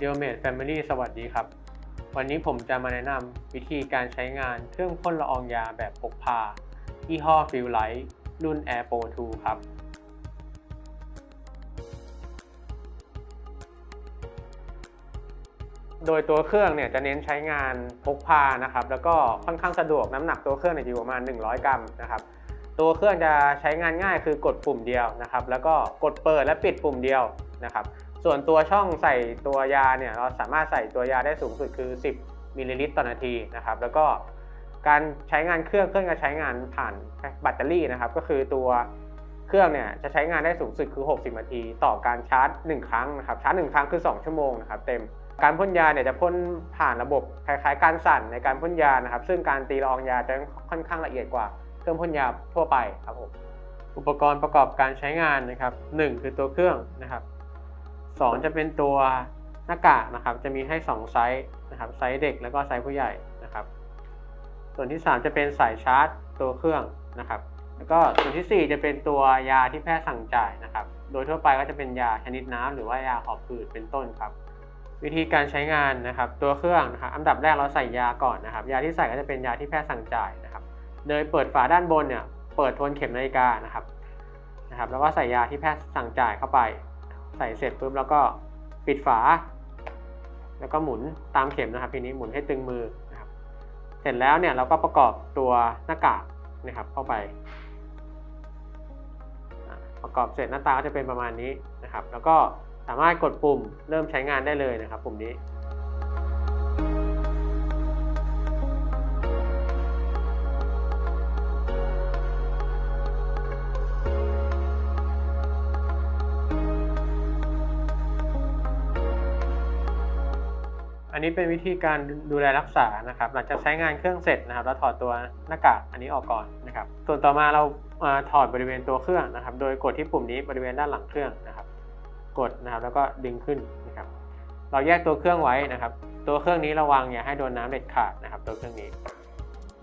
d e a l m a t e Family สวัสดีครับ วันนี้ผมจะมาแนะนำวิธีการใช้งานเครื่องพ่นละอองยาแบบพกพายี่ห้อ f e e l Light รุ่น Air Pro 2 ครับ โดยตัวเครื่องเนี่ยจะเน้นใช้งานพกพานะครับ แล้วก็ค่อนข้างสะดวกน้ำหนักตัวเครื่องเนี่ยอยู่ประมาณ 100 กรัมนะครับ ตัวเครื่องจะใช้งานง่ายคือกดปุ่มเดียวนะครับ แล้วก็กดเปิดและปิดปุ่มเดียวนะครับ ส่วนตัวช่องใส่ตัวยาเนี่ยเราสามารถใส่ตัวยาได้สูงสุดคือ 10มิลลิลิตรต่อนาทีนะครับแล้วก็การใช้งานเครื่องเครื่องจะใช้งานผ่านแบตเตอรี่นะครับก็คือตัวเครื่องเนี่ยจะใช้งานได้สูงสุดคือ 60 นาที ต่อการชาร์จ 1 ครั้งนะครับชาร์จ 1 ครั้งคือ 2 ชั่วโมงนะครับเต็มการพ่นยาเนี่ยจะพ่นผ่านระบบคล้ายๆ การสั่นในการพ่นยานะครับ ซึ่งการตีละอองยาจะค่อนข้างละเอียดกว่าเครื่องพ่นยาทั่วไปครับผมอุปกรณ์ประกอบการใช้งานนะครับ 1 คือตัวเครื่องนะครับ 2 จะเป็นตัวหน้ากากนะครับ จะมีให้ 2 ไซส์นะครับ ไซส์เด็กแล้วก็ไซส์ผู้ใหญ่นะครับ ส่วนที่ 3 จะเป็นสายชาร์จตัวเครื่องนะครับ แล้วก็ส่วนที่ 4 จะเป็นตัวยาที่แพทย์สั่งจ่ายนะครับ โดยทั่วไปก็จะเป็นยาชนิดน้ำหรือว่ายาหอบหืดเป็นต้นครับ วิธีการใช้งานนะครับ ตัวเครื่องนะครับ อันดับแรกเราใส่ยาก่อนนะครับ ยาที่ใส่ก็จะเป็นยาที่แพทย์สั่งจ่ายนะครับ โดยเปิดฝาด้านบนเนี่ย เปิดทวนเข็มนาฬิกานะครับนะครับ แล้วก็ใส่ยาที่แพทย์สั่งจ่ายเข้าไป ใส่เสร็จปุ๊บแล้วก็ปิดฝา แล้วก็หมุนตามเข็มนะครับ ทีนี้หมุนให้ตึงมือนะครับ เสร็จแล้วเนี่ยเราก็ประกอบตัวหน้ากากนะครับเข้าไป ประกอบเสร็จหน้าตาก็จะเป็นประมาณนี้นะครับ แล้วก็สามารถกดปุ่มเริ่มใช้งานได้เลยนะครับ ปุ่มนี้ อันนี้เป็นวิธีการดูแลรักษานะครับ หลังจากใช้งานเครื่องเสร็จนะครับแล้วถอดตัวหน้ากากอันนี้ออกก่อนนะครับ ส่วนต่อมาเราถอดบริเวณตัวเครื่องนะครับ โดยกดที่ปุ่มนี้บริเวณด้านหลังเครื่องนะครับ กดนะครับแล้วก็ดึงขึ้นนะครับ เราแยกตัวเครื่องไว้นะครับ ตัวเครื่องนี้ระวังอย่าให้โดนน้ำเด็ดขาดนะครับ ตัวเครื่องนี้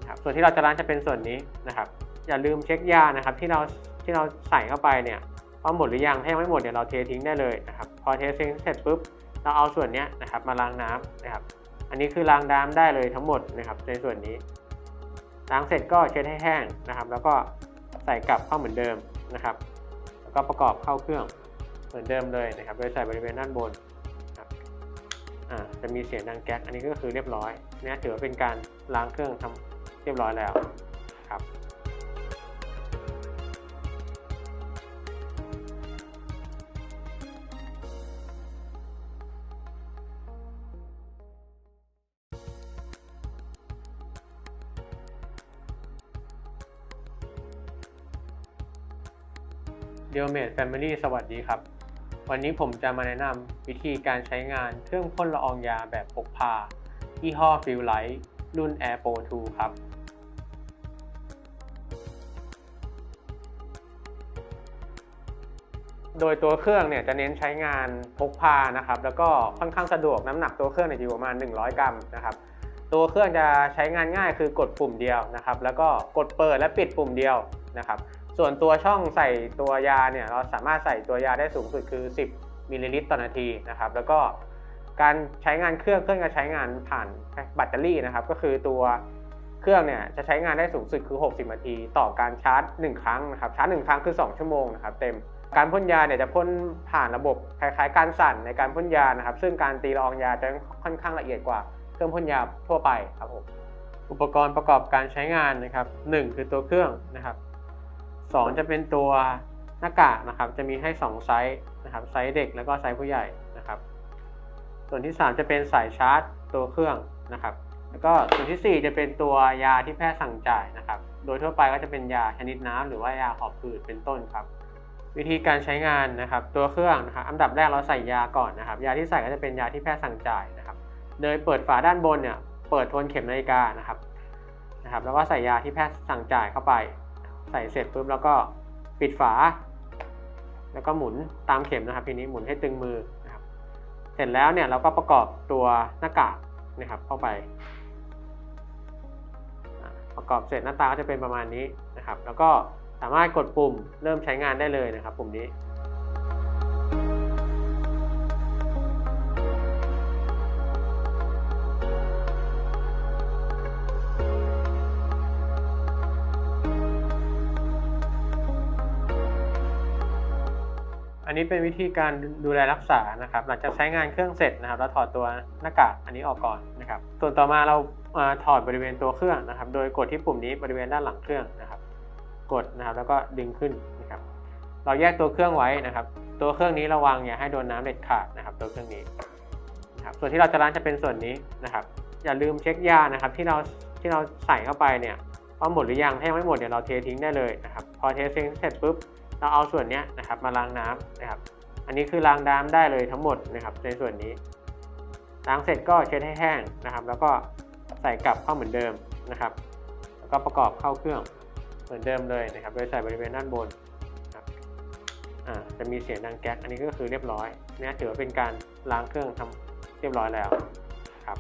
นะครับ ส่วนที่เราจะล้างจะเป็นส่วนนี้นะครับ อย่าลืมเช็คยานะครับ ที่เราที่เราใส่เข้าไปเนี่ยว่าหมดหรือยังถ้ายังไม่หมดเดี๋ยวเราเททิ้งได้เลยนะครับ พอเททิ้งเสร็จปุ๊บ เราเอาส่วนนี้นะครับมาล้างน้ำนะครับ อันนี้คือล้างน้ำได้เลยทั้งหมดนะครับ ในส่วนนี้ล้างเสร็จก็เช็ดให้แห้งนะครับ แล้วก็ใส่กลับเข้าเหมือนเดิมนะครับ แล้วก็ประกอบเข้าเครื่องเหมือนเดิมเลยนะครับ โดยใส่บริเวณด้านบนอ่าจะมีเสียงดังแก๊ก อันนี้ก็คือเรียบร้อยนี่ถือว่าเป็นการล้างเครื่องทำเรียบร้อยแล้วครับ d e a l m a t e Family สวัสดีครับ วันนี้ผมจะมาแนะนำวิธีการใช้งานเครื่องพ่นละอองยาแบบพกพายี่ห้อ f e e l Light รุ่น Air Pro 2 ครับ โดยตัวเครื่องเนี่ยจะเน้นใช้งานพกพานะครับ แล้วก็ค่อนข้างสะดวกน้ำหนักตัวเครื่องเนี่ยอยู่ประมาณ 100 กรัมนะครับตัวเครื่องจะใช้งานง่ายคือกดปุ่มเดียวนะครับ แล้วก็กดเปิดและปิดปุ่มเดียวนะครับ ส่วนตัวช่องใส่ตัวยาเนี่ยเราสามารถใส่ตัวยาได้สูงสุดคือ 10มิลลิลิตรต่อนาทีนะครับ แล้วก็การใช้งานเครื่องเครื่องจะใช้งานผ่านแบตเตอรี่นะครับ ก็คือตัวเครื่องเนี่ยจะใช้งานได้สูงสุดคือ 60 นาที ต่อการชาร์จ 1 ครั้งนะครับชาร์จ 1 ครั้งคือ 2 ชั่วโมงนะครับเต็มการพ่นยาเนี่ยจะพ่นผ่านระบบคล้ายๆ การสั่นในการพ่นยานะครับ ซึ่งการตีละอองยาจะค่อนข้างละเอียดกว่าเครื่องพ่นยาทั่วไปครับผมอุปกรณ์ประกอบการใช้งานนะครับ1คือตัวเครื่องนะครับ 2 จะเป็นตัวหน้ากากนะครับ จะมีให้ 2 ไซส์นะครับไซส์เด็กแล้วก็ไซส์ผู้ใหญ่นะครับ ส่วนที่ 3 จะเป็นสายชาร์จตัวเครื่องนะครับ แล้วก็ส่วนที่ 4 จะเป็นตัวยาที่แพทย์สั่งจ่ายนะครับ โดยทั่วไปก็จะเป็นยาชนิดน้ำหรือว่ายาหอบหืดเป็นต้นครับ วิธีการใช้งานนะครับ ตัวเครื่องนะครับอันดับแรกเราใส่ยาก่อนนะครับ ยาที่ใส่ก็จะเป็นยาที่แพทย์สั่งจ่ายนะครับ โดยเปิดฝาด้านบนเนี่ยเปิดทวนเข็มนาฬิกานะครับนะครับ แล้วก็ใส่ยาที่แพทย์สั่งจ่ายเข้าไป ใส่เสร็จปุ๊บแล้วก็ปิดฝา แล้วก็หมุนตามเข็มนะครับทีนี้หมุนให้ตึงมือนะครับ เสร็จแล้วเนี่ยเราก็ประกอบตัวหน้ากากนะครับเข้าไป ประกอบเสร็จหน้าตาก็จะเป็นประมาณนี้นะครับ แล้วก็สามารถกดปุ่มเริ่มใช้งานได้เลยนะครับ ปุ่มนี้ อันนี้เป็นวิธีการดูแลรักษานะครับ หลังจากใช้งานเครื่องเสร็จนะครับ เราถอดตัวหน้ากากอันนี้ออกก่อนนะครับ ส่วนต่อมาเรามาถอดบริเวณตัวเครื่องนะครับ โดยกดที่ปุ่มนี้บริเวณด้านหลังเครื่องนะครับ กดนะครับแล้วก็ดึงขึ้นนะครับ เราแยกตัวเครื่องไว้นะครับ ตัวเครื่องนี้ระวังอย่าให้โดนน้ำเด็ดขาดนะครับ ตัวเครื่องนี้นะครับส่วนที่เราจะล้างจะเป็นส่วนนี้นะครับ อย่าลืมเช็คยานะครับ ที่เราที่เราใส่เข้าไปเนี่ยว่าหมดหรือยังถ้ายังไม่หมดเนี่ยเราเททิ้งได้เลยนะครับ พอเททิ้งเสร็จปุ๊บ เราเอาส่วนนี้นะครับมาล้างน้ำนะครับ อันนี้คือล้างน้ำได้เลยทั้งหมดนะครับในส่วนนี้ ล้างเสร็จก็เช็ดให้แห้งนะครับ แล้วก็ใส่กลับเข้าเหมือนเดิมนะครับ แล้วก็ประกอบเข้าเครื่องเหมือนเดิมเลยนะครับ โดยใส่บริเวณด้านบนนะครับจะมีเสียงดังแก๊กอันนี้ก็คือเรียบร้อยเนี่ยถือว่าเป็นการล้างเครื่องทำเรียบร้อยแล้วครับ